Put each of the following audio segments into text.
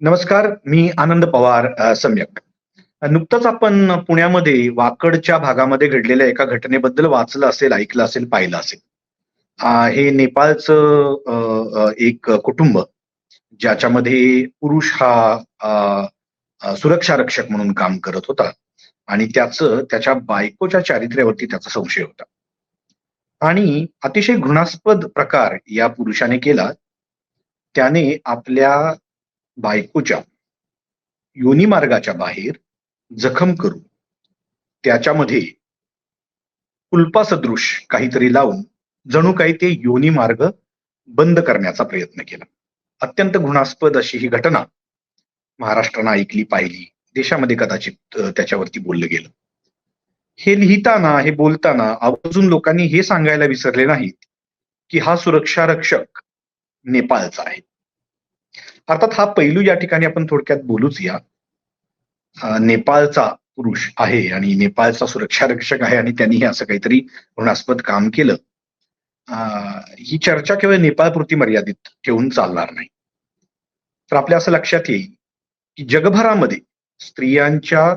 नमस्कार मी आनंद पवार सम्यक. नुकतंच आपण पुण्यामध्ये वाकडच्या भागामध्ये घडलेल्या एका घटनेबद्दल वाचलं असेल ऐकलं असेल पाहिलं असेल. हे नेपाळचं एक कुटुंब ज्याच्यामध्ये पुरुष हा सुरक्षा रक्षक म्हणून काम करत होता आणि त्याचं त्याच्या बायकोच्या चारित्र्यावरती त्याचा संशय होता. आणि अतिशय घृणास्पद प्रकार या पुरुषाने केला. त्याने आपल्या बायकोच्या योनी मार्गाच्या बाहेर जखम करून त्याच्यामध्ये कुल्पासदृश काहीतरी लावून जणू काही ते योनी मार्ग बंद करण्याचा प्रयत्न केला. अत्यंत घृणास्पद अशी ही घटना महाराष्ट्रानं ऐकली पाहिली. देशामध्ये कदाचित त्याच्यावरती बोललं गेलं. हे लिहिताना हे बोलताना आवर्जून लोकांनी हे सांगायला विसरले नाहीत की हा सुरक्षा रक्षक नेपाळचा आहे. अर्थात हा पैलू या ठिकाणी आपण थोडक्यात बोलूच या नेपाळचा पुरुष आहे आणि नेपाळचा सुरक्षा रक्षक आहे आणि त्यांनी हे असं काहीतरी घृणास्पद काम केलं. ही चर्चा केवळ नेपाळपुरती मर्यादित ठेवून चालणार नाही. तर आपल्या असं लक्षात येईल की जगभरामध्ये स्त्रियांच्या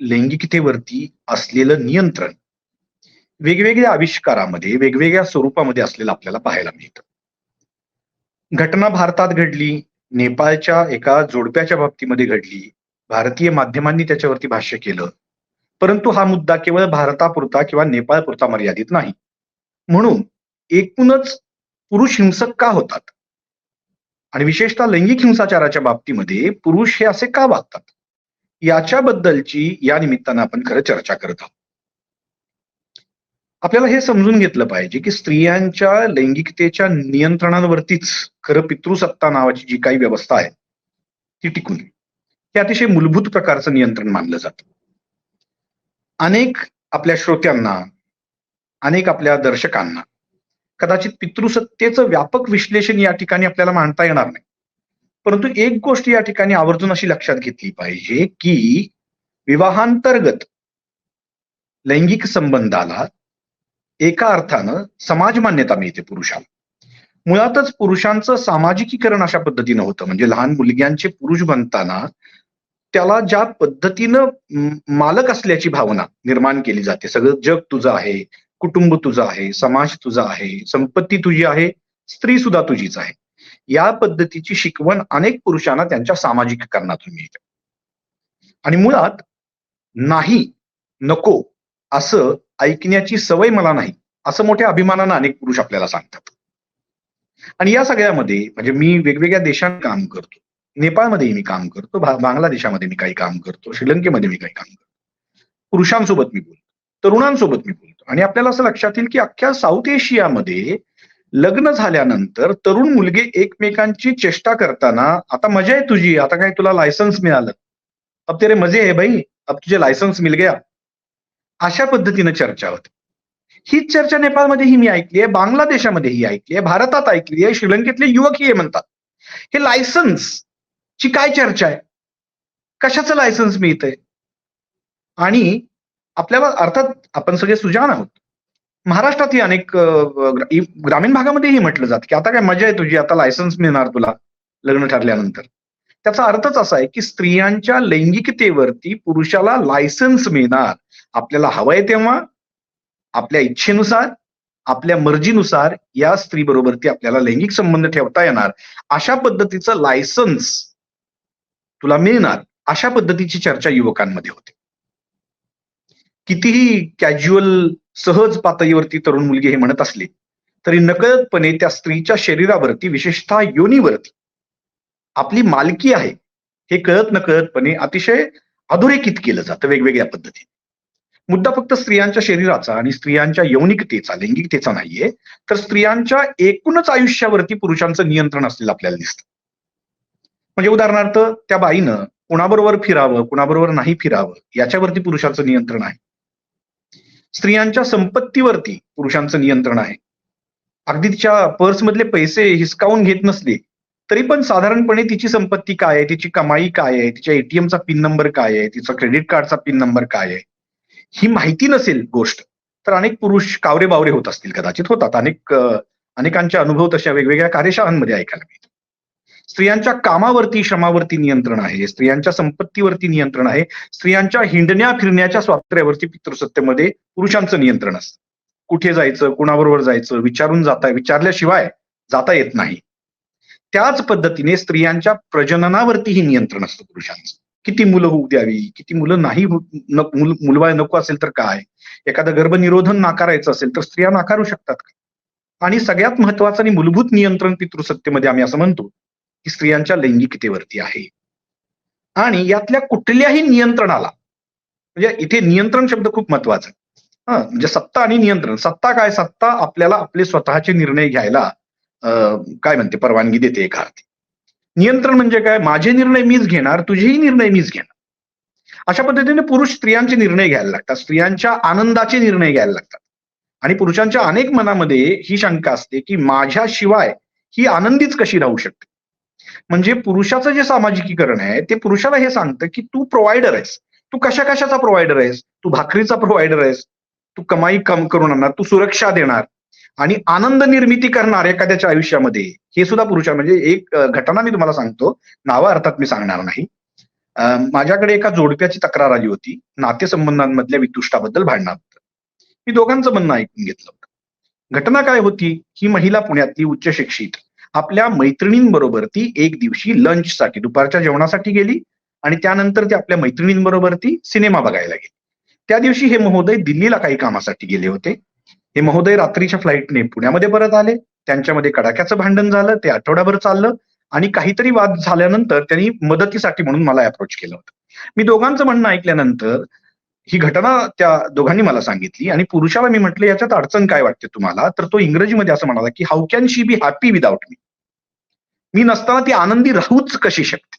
लैंगिकतेवरती असलेलं नियंत्रण वेगवेगळ्या आविष्कारामध्ये वेगवेगळ्या स्वरूपामध्ये असलेलं आपल्याला पाहायला मिळतं. घटना भारतात घडली नेपाळच्या एका जोडप्याच्या बाबतीमध्ये घडली. भारतीय माध्यमांनी त्याच्यावरती भाष्य केलं. परंतु हा मुद्दा केवळ भारतापुरता किंवा नेपाळपुरता मर्यादित नाही. म्हणून एकूणच पुरुष हिंसक का होतात? आणि विशेषतः लैंगिक हिंसाचाराच्या बाबतीमध्ये पुरुष हे असे का वागतात? याच्याबद्दलची या निमित्तानं आपण खरं चर्चा करत आहोत. आपल्याला हे समजून घेतलं पाहिजे की स्त्रियांच्या लैंगिकतेच्या नियंत्रणावरतीच खरं पितृसत्ता नावाची जी काही व्यवस्था आहे ती टिकून हे अतिशय मूलभूत प्रकारचं नियंत्रण मानलं जातं. अनेक आपल्या श्रोत्यांना अनेक आपल्या दर्शकांना कदाचित पितृसत्तेचं व्यापक विश्लेषण या ठिकाणी आपल्याला मांडता येणार नाही. परंतु एक गोष्ट या ठिकाणी आवर्जून अशी लक्षात घेतली पाहिजे की विवाहांतर्गत लैंगिक संबंधाला एका अर्थानं समाज मान्यता मिळते पुरुषाला. मुळातच पुरुषांचं सामाजिकीकरण अशा पद्धतीनं होतं. म्हणजे लहान मुलग्यांचे पुरुष बनताना त्याला ज्या पद्धतीनं मालक असल्याची भावना निर्माण केली जाते. सगळं जग तुझं आहे कुटुंब तुझं आहे समाज तुझा आहे संपत्ती तुझी आहे स्त्री सुद्धा तुझीच आहे. या पद्धतीची शिकवण अनेक पुरुषांना त्यांच्या सामाजिककरणातून मिळते. आणि मुळात नाही नको असं ऐकण्याची सवय मला नाही. असं मोठ्या अभिमानानं अनेक पुरुष आपल्याला सांगतात. आणि या सगळ्यामध्ये म्हणजे मी वेगवेगळ्या देशात काम करतो. नेपाळमध्येही मी काम करतो. बांगलादेशामध्ये मी काही काम करतो. श्रीलंकेमध्ये मी काही काम करतो. पुरुषांसोबत मी बोलतो. तरुणांसोबत मी बोलतो. आणि आपल्याला असं लक्षात येईल की अख्ख्या साऊथ एशियामध्ये लग्न झाल्यानंतर तरुण मुलगे एकमेकांची चेष्टा करताना आता मजा आहे तुझी. आता काय तुला लायसन्स मिळालं? अब तेरे मजे आहे भाई. अब तुझे लायसन्स मिल गया. अशा पद्धतीनं चर्चा होते. हीच चर्चा नेपाळमध्येही मी ऐकली आहे बांगलादेशामध्येही ऐकली आहे भारतात ऐकली आहे श्रीलंकेतले युवक हे म्हणतात. हे लायसन्स ची काय चर्चा आहे? कशाचं लायसन्स मिळतंय? आणि आपल्याला अर्थात आपण सगळे सुजान आहोत. महाराष्ट्रातही अनेक ग्रामीण भागामध्येही म्हटलं जातं की आता काय मजा आहे तुझी आता लायसन्स मिळणार तुला लग्न ठरल्यानंतर. त्याचा अर्थच असा आहे की स्त्रियांच्या लैंगिकतेवरती पुरुषाला लायसन्स मिळणार. आपल्याला हवंय तेव्हा आपल्या इच्छेनुसार आपल्या मर्जीनुसार या स्त्री बरोबरती आपल्याला लैंगिक संबंध ठेवता येणार. अशा पद्धतीचं लायसन्स तुला मिळणार. अशा पद्धतीची चर्चा युवकांमध्ये होते. कितीही कॅज्युअल सहज पातळीवरती तरुण मुलगी हे म्हणत असली तरी नकळतपणे त्या स्त्रीच्या शरीरावरती विशेषतः योनीवरती आपली मालकी आहे हे कळत नकळतपणे अतिशय अधोरेखित केलं जातं वेगवेगळ्या पद्धतीने. मुद्दा फक्त स्त्रियांच्या शरीराचा आणि स्त्रियांच्या यौनिकतेचा लैंगिकतेचा नाहीये तर स्त्रियांच्या एकूणच आयुष्यावरती पुरुषांचं नियंत्रण असलेलं आपल्याला दिसतं. म्हणजे उदाहरणार्थ त्या बाईनं कुणाबरोबर फिरावं कुणाबरोबर नाही फिरावं याच्यावरती पुरुषांचं नियंत्रण आहे. स्त्रियांच्या संपत्तीवरती पुरुषांचं नियंत्रण आहे. अगदी तिच्या पर्समधले पैसे हिसकावून घेत नसले तरी पण साधारणपणे तिची संपत्ती काय आहे तिची कमाई काय आहे तिच्या एटीएमचा पिन नंबर काय आहे तिचा क्रेडिट कार्डचा पिन नंबर काय आहे ही माहिती नसेल गोष्ट तर अनेक पुरुष कावरे बावरे होत असतील कदाचित होतात. अनेक अनेकांच्या अनेकांचे अनुभव तशा वेगवेगळ्या कार्यशाळांमध्ये ऐकायला मिळतात. स्त्रियांच्या कामावरती श्रमावरती नियंत्रण आहे स्त्रियांच्या संपत्तीवरती नियंत्रण आहे स्त्रियांच्या हिंडण्या फिरण्याच्या स्वातंत्र्यावरती पितृसत्तेमध्ये पुरुषांचं नियंत्रण असतं. कुठे जायचं कुणाबरोबर जायचं विचारून जाता विचारल्याशिवाय जाता येत नाही. त्याच पद्धतीने स्त्रियांच्या प्रजननावरतीही नियंत्रण असतं पुरुषांचं. किती मुलं होऊ द्यावी? किती मुलं नाही मुलबाळ नको असेल तर काय? एखादं गर्भनिरोधन नाकारायचं असेल तर स्त्रिया नाकारू शकतात का? आणि सगळ्यात महत्वाचं आणि मूलभूत नियंत्रण पितृसत्तेमध्ये आम्ही असं म्हणतो की स्त्रियांच्या लैंगिकतेवरती आहे. आणि यातल्या कुठल्याही नियंत्रणाला म्हणजे इथे नियंत्रण शब्द खूप महत्त्वाचा. आहे हा म्हणजे सत्ता आणि नियंत्रण. सत्ता काय? सत्ता आपल्याला आपले स्वतःचे निर्णय घ्यायला अं, काय म्हणते? परवानगी देते एका अर्थी. नियंत्रण म्हणजे काय? माझे निर्णय मीच घेणार तुझेही निर्णय मीच घेणार. अशा पद्धतीने पुरुष स्त्रियांचे निर्णय घ्यायला लागतात. स्त्रियांच्या आनंदाचे निर्णय घ्यायला लागतात. आणि पुरुषांच्या अनेक मनामध्ये ही शंका असते की माझ्याशिवाय ही आनंदीच कशी राहू शकते? म्हणजे पुरुषाचं जे सामाजिकीकरण आहे ते पुरुषाला हे सांगतं की तू प्रोव्हायडर आहेस. तू कशा कशाचा प्रोव्हायडर आहेस? तू भाकरीचा प्रोव्हायडर आहेस. तू कमाई कम करून आणणार. तू सुरक्षा देणार. आणि आनंद निर्मिती करणार एखाद्याच्या आयुष्यामध्ये हे सुद्धा पुरुषा म्हणजे एक घटना मी तुम्हाला सांगतो. नावा अर्थात मी सांगणार नाही. माझ्याकडे एका जोडप्याची तक्रार आली होती. नातेसंबंधांमधल्या वितुष्टाबद्दल भांडणाबद्दल मी दोघांचं म्हणणं ऐकून घेतलं होतं. घटना काय होती? ही महिला पुण्यातली उच्च शिक्षित. आपल्या मैत्रिणींबरोबर ती एक दिवशी लंचसाठी दुपारच्या जेवणासाठी गेली आणि त्यानंतर ती आपल्या मैत्रिणींबरोबर ती सिनेमा बघायला गेली. त्या दिवशी हे महोदय दिल्लीला काही कामासाठी गेले होते. हे महोदय रात्रीच्या फ्लाईटने पुण्यामध्ये परत आले. त्यांच्यामध्ये कडाक्याचं भांडण झालं ते आठवडाभर चाललं आणि काहीतरी वाद झाल्यानंतर त्यांनी मदतीसाठी म्हणून मला अप्रोच केलं होतं. मी दोघांचं म्हणणं ऐकल्यानंतर ही घटना त्या दोघांनी मला सांगितली आणि पुरुषाला मी म्हटलं याच्यात अडचण काय वाटते तुम्हाला? तर तो इंग्रजीमध्ये असं म्हणाला की how can she be happy without me मी नसताना ती आनंदी राहूच कशी शकते?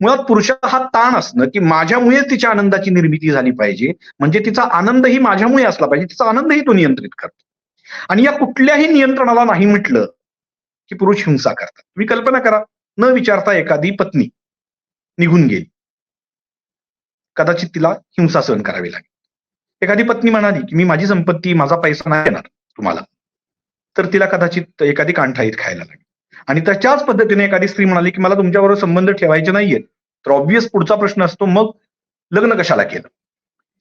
मुळात पुरुषाला हा ताण असणं की माझ्यामुळे तिच्या आनंदाची निर्मिती झाली पाहिजे. म्हणजे तिचा आनंदही माझ्यामुळे असला पाहिजे. तिचा आनंदही तो नियंत्रित करतो. आणि या कुठल्याही नियंत्रणाला नाही म्हटलं की पुरुष हिंसा करतात. तुम्ही कल्पना करा. न विचारता एखादी पत्नी निघून गेली. कदाचित तिला हिंसा सहन करावी लागेल. एखादी पत्नी म्हणाली की मी माझी संपत्ती माझा पैसा नाही येणार तुम्हाला. तर तिला कदाचित एखादी कांठाईत खायला लागेल. आणि त्याच्याच पद्धतीने एखादी स्त्री म्हणाली की मला तुमच्याबरोबर संबंध ठेवायचे नाहीयेत. तर ऑब्व्हियस पुढचा प्रश्न असतो मग लग्न कशाला केलं?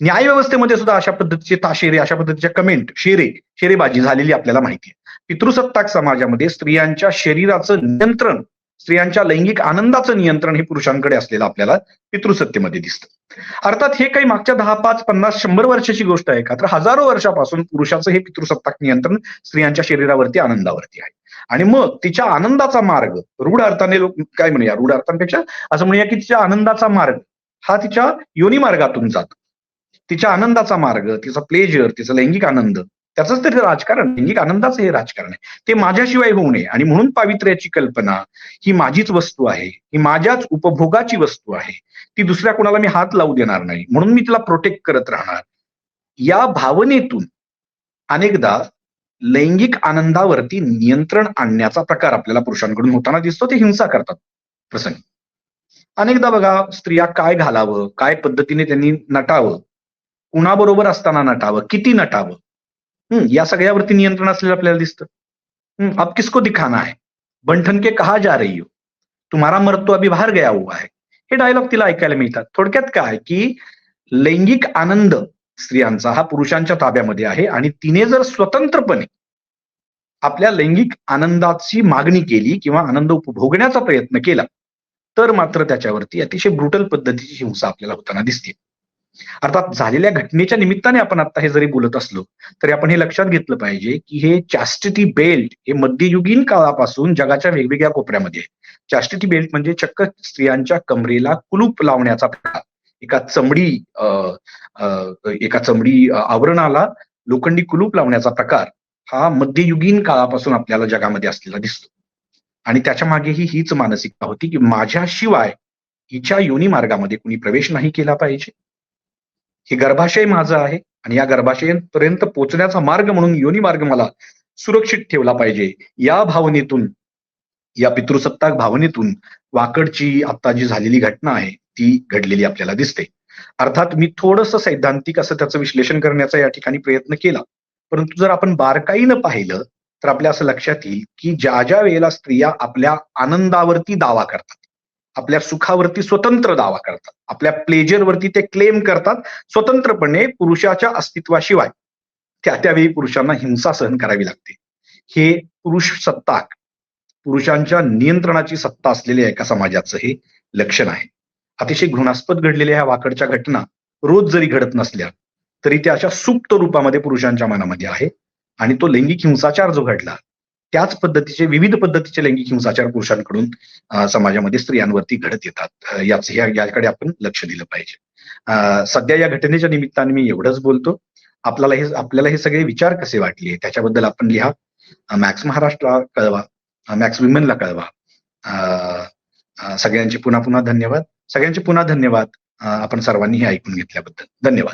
न्याय व्यवस्थेमध्ये सुद्धा अशा पद्धतीचे ताशेरे अशा पद्धतीच्या कमेंट शेरे शेरेबाजी झालेली आपल्याला माहिती आहे. पितृसत्ताक समाजामध्ये स्त्रियांच्या शरीराचं नियंत्रण स्त्रियांच्या लैंगिक आनंदाचं नियंत्रण हे पुरुषांकडे असलेलं आपल्याला पितृसत्तेमध्ये दिसतं. अर्थात हे काही मागच्या दहा पाच पन्नास शंभर वर्षाची गोष्ट आहे का? तर हजारो वर्षापासून पुरुषाचं हे पितृसत्ताक नियंत्रण स्त्रियांच्या शरीरावरती आनंदावरती आहे. आणि मग तिच्या आनंदाचा मार्ग रूढ अर्थाने लोक काय म्हणूया? रूढ अर्थांपेक्षा असं म्हणूया की तिच्या आनंदाचा मार्ग हा तिच्या योनी मार्गातून जातो. तिच्या आनंदाचा मार्ग तिचा प्लेजर तिचा लैंगिक आनंद त्याचंच तर राजकारण लैंगिक आनंदाचं हे राजकारण आहे. ते माझ्याशिवाय होऊ नये. आणि म्हणून पावित्र्याची कल्पना ही माझीच वस्तू आहे. ही माझ्याच उपभोगाची वस्तू आहे. ती दुसऱ्या कोणाला मी हात लावू देणार नाही. म्हणून मी तिला प्रोटेक्ट करत राहणार. या भावनेतून अनेकदा लैंगिक आनंदावरती नियंत्रण आणण्याचा प्रकार आपल्याला पुरुषांकडून होताना दिसतो. ते हिंसा करतात प्रसंगी. अनेकदा बघा स्त्रिया काय घालावं काय पद्धतीने त्यांनी नटावं. कुणाबरोबर असताना नटावं किती नटावं. हम्म या सगळ्यावरती नियंत्रण असलेलं आपल्याला दिसतं. हम्म अब किसको दिखाना आहे बंठन के कहा जा रही हो? तुम्हारा मरतो अभि अभी बाहेर गया हुआ आहे हे डायलॉग तिला ऐकायला मिळतात. थोडक्यात काय की लैंगिक आनंद स्त्रियांचा हा पुरुषांच्या ताब्यामध्ये आहे आणि तिने जर स्वतंत्रपणे आपल्या लैंगिक आनंदाची मागणी केली किंवा आनंद उपभोगण्याचा प्रयत्न केला तर मात्र त्याच्यावरती अतिशय ब्रुटल पद्धतीची हिंसा आपल्याला होताना दिसते. अर्थात झालेल्या घटनेच्या निमित्ताने आपण आता हे जरी बोलत असलो तरी आपण हे लक्षात घेतलं पाहिजे की हे चॅस्टिटी बेल्ट हे मध्ययुगीन काळापासून जगाच्या वेगवेगळ्या कोपऱ्यामध्ये चॅस्टिटी बेल्ट म्हणजे चक्क स्त्रियांच्या कमरेला कुलूप लावण्याचा प्रकार. एका चमडी एका चमडी आवरणाला लोखंडी कुलूप लावण्याचा प्रकार हा मध्ययुगीन काळापासून आपल्याला जगामध्ये असलेला दिसतो. आणि त्याच्या मागेही हीच मानसिकता होती की माझ्याशिवाय हिच्या योनी मार्गामध्ये कुणी प्रवेश नाही केला पाहिजे. हे गर्भाशय माझं आहे आणि या गर्भाशयापर्यंत पोहोचण्याचा मार्ग म्हणून योनी मार्ग मला सुरक्षित ठेवला पाहिजे. या भावनेतून या पितृसत्ताक भावनेतून वाकडची आता जी झालेली घटना आहे ती घडलेली आपल्याला दिसते. अर्थात मी थोडंसं सैद्धांतिक असं त्याचं विश्लेषण करण्याचा या ठिकाणी प्रयत्न केला. परंतु जर आपण बारकाईनं पाहिलं तर आपल्या असं लक्षात येईल की ज्या ज्या वेळेला स्त्रिया आपल्या आनंदावरती दावा करतात आपल्या सुखावरती स्वतंत्र दावा करतात. आपल्या प्लेजरवरती ते क्लेम करतात स्वतंत्रपणे पुरुषाच्या अस्तित्वाशिवाय. त्या त्यावेळी पुरुषांना हिंसा सहन करावी लागते. हे पुरुष सत्ताक पुरुषांच्या नियंत्रणाची सत्ता असलेल्या एका समाजाचं हे लक्षण आहे. अतिशय घृणास्पद घडलेल्या ह्या वाकडच्या घटना रोज जरी घडत नसल्या तरी त्या अशा सुप्त रूपामध्ये पुरुषांच्या मनामध्ये आहे आणि तो लैंगिक हिंसाचार जो घडला त्याच पद्धतीचे विविध पद्धतीचे लैंगिक हिंसाचार पुरुषांकडून समाजामध्ये स्त्रियांवरती घडत येतात. याच ह्या याकडे आपण लक्ष दिलं पाहिजे. सध्या या घटनेच्या निमित्ताने मी एवढंच बोलतो. आपल्याला हे आपल्याला हे सगळे विचार कसे वाटले त्याच्याबद्दल आपण लिहा. मॅक्स महाराष्ट्र कळवा. मॅक्स विमेनला कळवा. सगळ्यांचे पुन्हा पुन्हा धन्यवाद. सगळ्यांचे पुन्हा धन्यवाद. आपण सर्वांनी हे ऐकून घेतल्याबद्दल. धन्यवाद.